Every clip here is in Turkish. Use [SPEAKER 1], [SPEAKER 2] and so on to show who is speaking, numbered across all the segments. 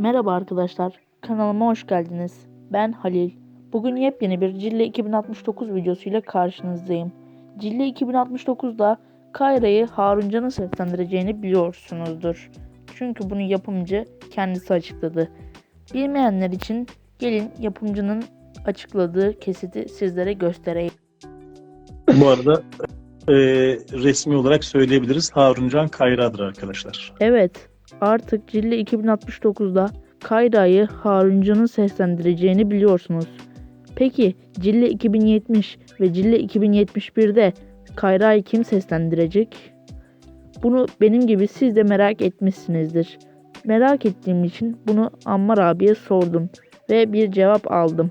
[SPEAKER 1] Merhaba arkadaşlar, kanalıma hoş geldiniz. Ben Halil. Bugün yepyeni bir Cille 2069 videosuyla karşınızdayım. Cille 2069'da Kayra'yı Haruncan'ın seslendireceğini biliyorsunuzdur. Çünkü bunu yapımcı kendisi açıkladı. Bilmeyenler için gelin yapımcının açıkladığı kesiti sizlere göstereyim.
[SPEAKER 2] Bu arada e, resmi olarak söyleyebiliriz. Haruncan Kayra'dır arkadaşlar.
[SPEAKER 1] Evet, artık Cille 2069'da Kayra'yı Haruncan'ın seslendireceğini biliyorsunuz. Peki Cille 2070 ve Cille 2071'de Kayra'yı kim seslendirecek? Bunu benim gibi siz de merak etmişsinizdir. Merak ettiğim için bunu Ammar abiye sordum ve bir cevap aldım.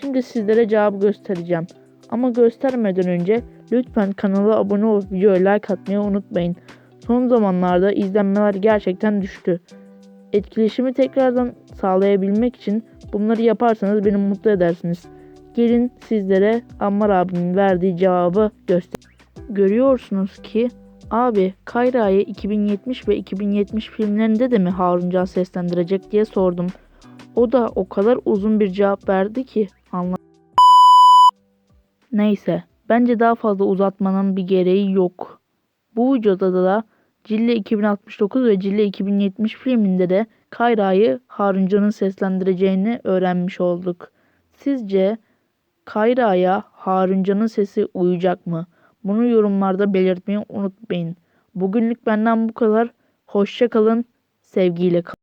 [SPEAKER 1] Şimdi sizlere cevabı göstereceğim. Ama göstermeden önce lütfen kanala abone olup videoya like atmayı unutmayın. Son zamanlarda izlenmeler gerçekten düştü. Etkileşimi tekrardan sağlayabilmek için bunları yaparsanız beni mutlu edersiniz. Gelin sizlere Ammar abimin verdiği cevabı göster. Görüyorsunuz ki abi Kayra'yı 2070 ve 2070 filmlerinde de mi Haruncan seslendirecek diye sordum. O da o kadar uzun bir cevap verdi ki anla. Neyse bence daha fazla uzatmanın bir gereği yok. Bu videoda da Cille 2069 ve Cille 2070 filminde de Kayra'yı Haruncan'ın seslendireceğini öğrenmiş olduk. Sizce Kayra'ya Haruncan'ın sesi uyacak mı? Bunu yorumlarda belirtmeyi unutmayın. Bugünlük benden bu kadar. Hoşça kalın, sevgiyle kalın.